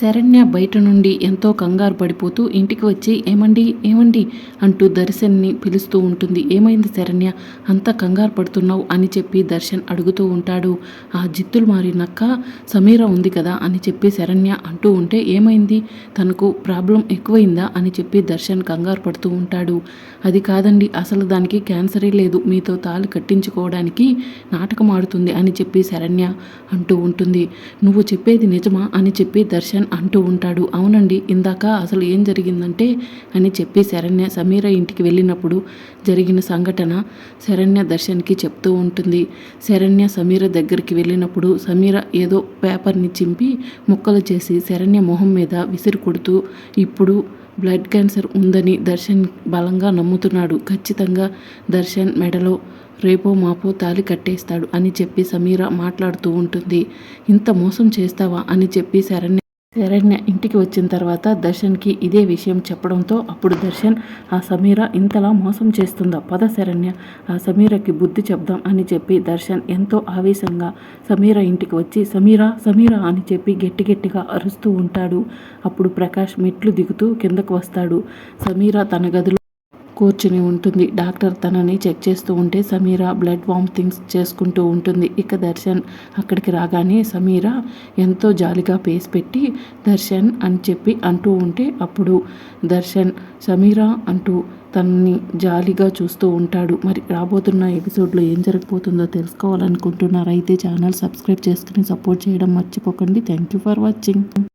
శరణ్య బయట నుండి ఎంతో కంగారు పడిపోతూ ఇంటికి వచ్చి ఏమండి? ఏమండి? అంటూ దర్శన్ని పిలుస్తూ ఉంటుంది. ఏమైంది శరణ్య? అంత కంగారు పడుతున్నావు? అని చెప్పి దర్శన్ అడుగుతూ ఉంటాడు. ఆ జిత్తులు మారినక్క సమీర ఉంది కదా? అని చెప్పి శరణ్య అంటూ ఉంటే ఏమైంది? తనకు ప్రాబ్లం ఎక్కువైందా? అని చెప్పి దర్శన్ కంగారు పడుతూ ఉంటాడు. అది కాదండి అసలు దానికి క్యాన్సరే లేదు. మీతో తాళి కట్టించుకోవడానికి నాటకం ఆడుతుంది అని చెప్పి శరణ్య అంటూ ఉంటుంది. నువ్వు చెప్పేది నిజమా? అని చెప్పి దర్శన్ అంటూ ఉంటాడు. అవునండి ఇందాక అసలు ఏం జరిగిందంటే అని చెప్పి శరణ్య సమీర ఇంటికి వెళ్ళినప్పుడు జరిగిన సంఘటన శరణ్య దర్శన్కి చెప్తూ ఉంటుంది. శరణ్య సమీర దగ్గరికి వెళ్ళినప్పుడు సమీర ఏదో పేపర్ని చింపి ముక్కలు చేసి శరణ్య మొహం మీద విసిరి కొడుతూ ఇప్పుడు బ్లడ్ క్యాన్సర్ ఉందని దర్శన్ బలంగా నమ్ముతున్నాడు. ఖచ్చితంగా దర్శన్ మెడలో రేపో మాపో తాలి కట్టేస్తాడు అని చెప్పి సమీర మాట్లాడుతూ ఉంటుంది. ఇంత మోసం చేస్తావా? అని చెప్పి శరణ్య శరణ్య ఇంటికి వచ్చిన తర్వాత దర్శన్కి ఇదే విషయం చెప్పడంతో అప్పుడు దర్శన్ ఆ సమీర ఇంతలా మోసం చేస్తుందా? పద శరణ్య ఆ సమీరకి బుద్ధి చెప్దాం అని చెప్పి దర్శన్ ఎంతో ఆవేశంగా సమీర ఇంటికి వచ్చి సమీర సమీర అని చెప్పి గట్టి గట్టిగా అరుస్తూ ఉంటాడు. అప్పుడు ప్రకాష్ మెట్లు దిగుతూ కిందకు వస్తాడు. సమీర తన గదిలో కూర్చుని ఉంటుంది. డాక్టర్ తనని చెక్ చేస్తూ ఉంటే సమీర బ్లడ్ వామిటింగ్స్ చేసుకుంటూ ఉంటుంది. ఇక దర్శన్ అక్కడికి రాగానే సమీర ఎంతో జాలిగా పేసి పెట్టి దర్శన్ అని చెప్పి అంటూ ఉంటే అప్పుడు దర్శన్ సమీర అంటూ తనని జాలిగా చూస్తూ ఉంటాడు. మరి రాబోతున్న ఎపిసోడ్లో ఏం జరగబోతుందో తెలుసుకోవాలనుకుంటున్నారైతే ఛానల్ సబ్స్క్రైబ్ చేసుకుని సపోర్ట్ చేయడం మర్చిపోకండి. Thank you for watching.